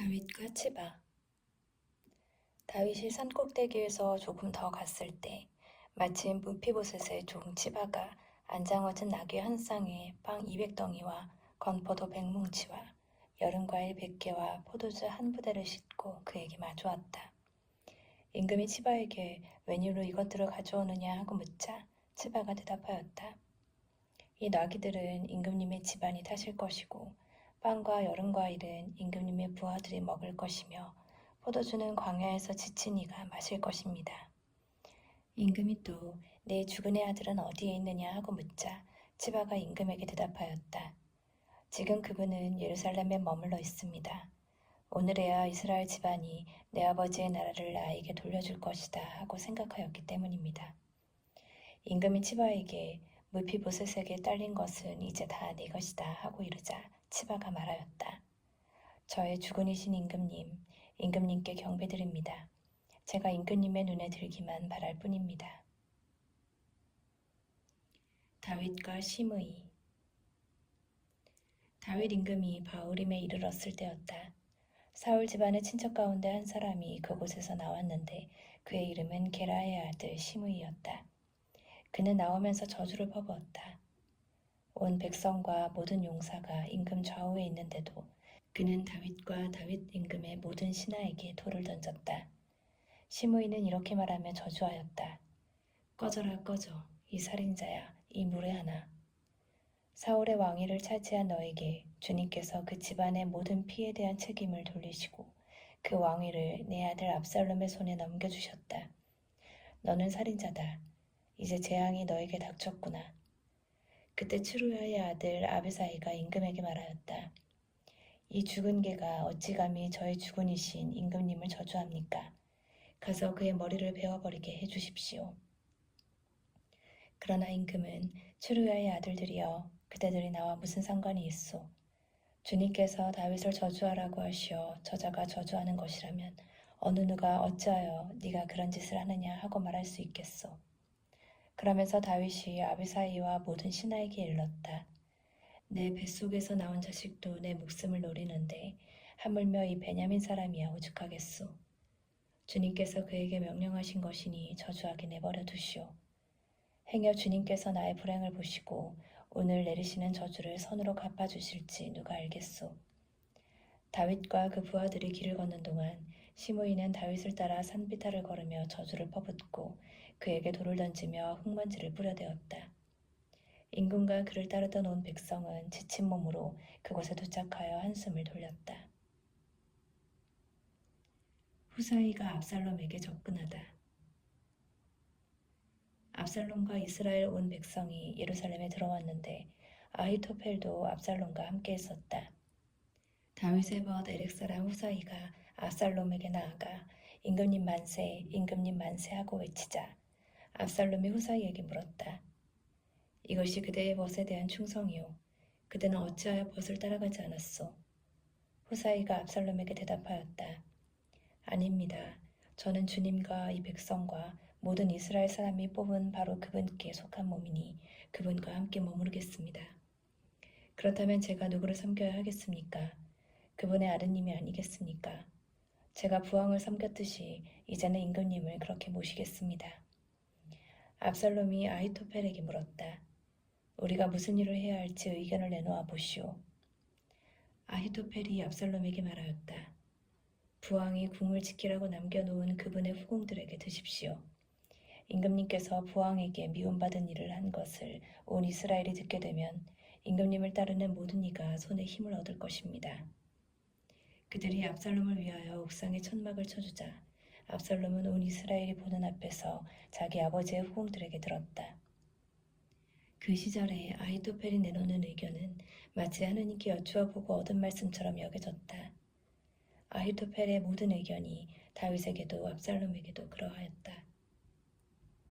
다윗과 치바 다윗이 산꼭대기에서 조금 더 갔을 때 마침 무피보셋의 종 치바가 안장어진 나귀 한 쌍에 빵 200덩이와 건포도 100뭉치와 여름과일 100개와 포도주 한 부대를 싣고 그에게 마주왔다. 임금이 치바에게 웬일로 이것들을 가져오느냐 하고 묻자 치바가 대답하였다. 이 나귀들은 임금님의 집안이 타실 것이고 빵과 여름 과 일은 임금님의 부하들이 먹을 것이며 포도주는 광야에서 지친 이가 마실 것입니다. 임금이 또 내 죽은의 아들은 어디에 있느냐 하고 묻자 치바가 임금에게 대답하였다. 지금 그분은 예루살렘에 머물러 있습니다. 오늘에야 이스라엘 집안이 내 아버지의 나라를 나에게 돌려줄 것이다 하고 생각하였기 때문입니다. 임금이 치바에게 무피보셋에게 딸린 것은 이제 다내 것이다 하고 이르자 치바가 말하였다. 저의 주군이신 임금님, 임금님께 경배드립니다. 제가 임금님의 눈에 들기만 바랄 뿐입니다. 다윗과 시므이 다윗 임금이 바울임에 이르렀을 때였다. 사울 집안의 친척 가운데 한 사람이 그곳에서 나왔는데 그의 이름은 게라의 아들 시므이였다. 그는 나오면서 저주를 퍼부었다. 온 백성과 모든 용사가 임금 좌우에 있는데도 그는 다윗과 다윗 임금의 모든 신하에게 돌을 던졌다. 시므이는 이렇게 말하며 저주하였다. 꺼져라 꺼져 이 살인자야 이 물에 하나. 사울의 왕위를 차지한 너에게 주님께서 그 집안의 모든 피에 대한 책임을 돌리시고 그 왕위를 내 아들 압살롬의 손에 넘겨주셨다. 너는 살인자다. 이제 재앙이 너에게 닥쳤구나. 그때 츠루야의 아들 아베사이가 임금에게 말하였다. 이 죽은 개가 어찌 감히 저의 주군이신 임금님을 저주합니까? 가서 그의 머리를 베어버리게 해주십시오. 그러나 임금은 츠루야의 아들들이여 그대들이 나와 무슨 상관이 있소? 주님께서 다윗을 저주하라고 하시어 저자가 저주하는 것이라면 어느 누가 어찌하여 네가 그런 짓을 하느냐 하고 말할 수 있겠소. 그러면서 다윗이 아비사이와 모든 신하에게 일렀다. 내 뱃속에서 나온 자식도 내 목숨을 노리는데 하물며 이 베냐민 사람이야 오죽하겠소. 주님께서 그에게 명령하신 것이니 저주하게 내버려 두시오. 행여 주님께서 나의 불행을 보시고 오늘 내리시는 저주를 선으로 갚아주실지 누가 알겠소. 다윗과 그 부하들이 길을 걷는 동안 시므이는 다윗을 따라 산비탈을 걸으며 저주를 퍼붓고 그에게 돌을 던지며 흙먼지를 뿌려대었다. 임금과 그를 따르던 온 백성은 지친 몸으로 그곳에 도착하여 한숨을 돌렸다. 후사이가 압살롬에게 접근하다. 압살롬과 이스라엘 온 백성이 예루살렘에 들어왔는데 아히토펠도 압살롬과 함께 있었다. 다윗의 벗 에렉 사람 후사이가 압살롬에게 나아가 임금님 만세, 임금님 만세 하고 외치자 압살롬이 후사이에게 물었다. 이것이 그대의 벗에 대한 충성이요. 그대는 어찌하여 벗을 따라가지 않았소? 후사이가 압살롬에게 대답하였다. 아닙니다. 저는 주님과 이 백성과 모든 이스라엘 사람이 뽑은 바로 그분께 속한 몸이니 그분과 함께 머무르겠습니다. 그렇다면 제가 누구를 섬겨야 하겠습니까? 그분의 아드님이 아니겠습니까? 제가 부왕을 섬겼듯이 이제는 임금님을 그렇게 모시겠습니다. 압살롬이 아히토펠에게 물었다. 우리가 무슨 일을 해야 할지 의견을 내놓아 보시오. 아히토펠이 압살롬에게 말하였다. 부왕이 궁을 지키라고 남겨놓은 그분의 후궁들에게 드십시오. 임금님께서 부왕에게 미움받은 일을 한 것을 온 이스라엘이 듣게 되면 임금님을 따르는 모든 이가 손에 힘을 얻을 것입니다. 그들이 압살롬을 위하여 옥상에 천막을 쳐주자 압살롬은 온 이스라엘이 보는 앞에서 자기 아버지의 후궁들에게 들었다. 그 시절에 아이토펠이 내놓는 의견은 마치 하느님께 여쭈어 보고 얻은 말씀처럼 여겨졌다. 아히토펠의 모든 의견이 다윗에게도 압살롬에게도 그러하였다.